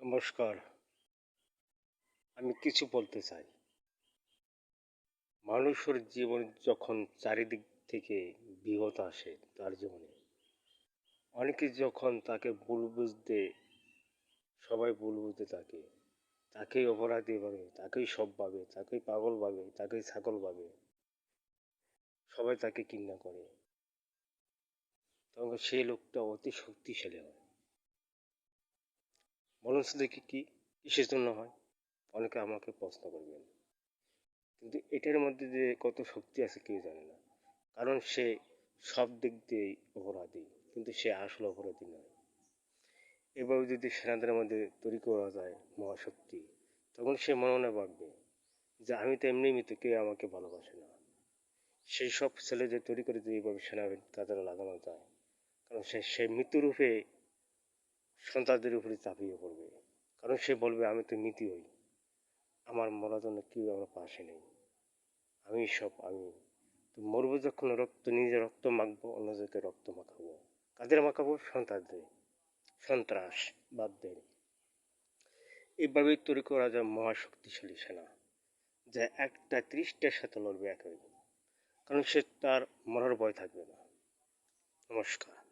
নমস্কার। আমি কিছু বলতে চাই। মানুষের জীবন যখন চারিদিক থেকে বিপদ আসে তার জীবনে, অনেকে যখন তাকে ভুল বুঝতে, সবাই ভুল বুঝতে থাকে, তাকেই অপরাধী ভাবে, তাকেই সব ভাবে, তাকেই পাগল ভাবে, তাকেই ছাগল ভাবে, সবাই তাকে কিন্না করে। তখন সেই লোকটা অতি শক্তিশালী হয়। তো দেখি কি কিসের জন্য হয়? অনেকে আমাকে প্রশ্ন করবেন। কিন্তু এটার মধ্যে যে কত শক্তি আছে কেউ জানে না। কারণ সে সব দিক দিয়েই অপরাধী, কিন্তু সে আসল অপরাধী নয়। এভাবে যদি সেনাদের মধ্যে তৈরি করা যায় মহাশক্তি, তখন সে মনে মনে ভাববে যে আমি তো এমনি মৃত, কেউ আমাকে ভালোবাসে না। সেই সব ছেলেদের তৈরি করে যদি এইভাবে সেনা কাজে লাগানো যায়। কারণ সে সে মৃত্যুরূপে সন্তানদের উপরে চাপিয়ে পড়বে। কারণ সে বলবে, আমি তো নীতি হই। আমার মরার জন্য কেউ আমার পাশে নেই। আমি সব, আমি তো মরবো যখন রক্ত, নিজে রক্ত মাখবো, অন্যদেরকে রক্ত মাখাবো। কাদের মাখাবো? সন্তানদের। সন্ত্রাস বাদদের এইভাবেই তৈরি করা যায়, মহাশক্তিশালী সেনা, যা একটা ত্রিশটার সাথে লড়বে একই। কারণ সে তার মরার ভয় থাকবে না। নমস্কার।